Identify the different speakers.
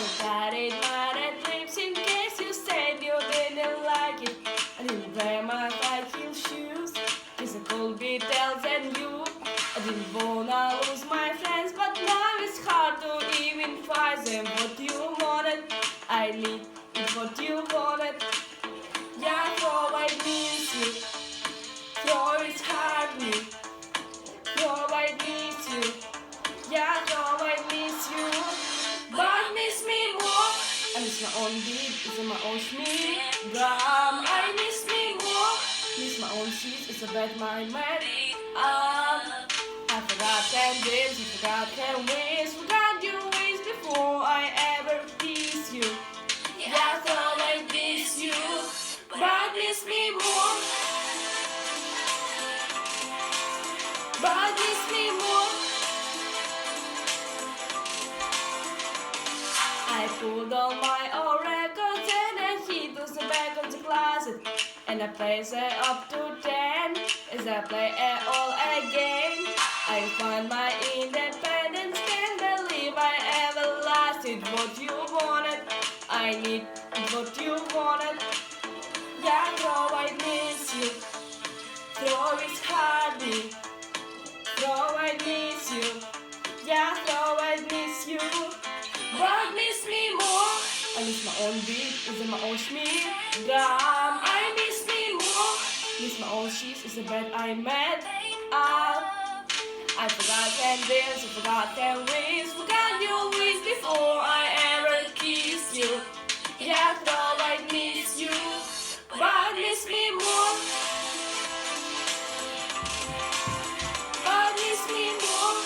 Speaker 1: got lips in case you said you didn't like it. I didn't wear my high heel shoes, cause I could be tell than you. I didn't wanna lose my friends, but now it's hard to even find them. What you wanted, I need what you wanted. I miss my own beat, it's my own schmear. Drum, I miss me more. Miss my own sheets, it's a bad mind man. Um, I forgot ten days, I forgot ten ways, forgot your ways before I ever kiss you. Yeah, though I miss you, but miss me more. But miss me more. I pulled all my old records and I hid those back of the closet. And I play it up to ten as I play it all again. I find my independence, can't believe I ever lost it. What you wanted, I need what you wanted. Yeah, though I miss you, though it's hard me, though I miss you. I miss my own beat, is my own schmied. Damn, I miss me more. Miss my own sheets, it's the bed I met. Ah, I forgot ten days, I forgot ten ways, forgot your ways before I ever kissed you. Yeah, girl, I miss you, but miss me more.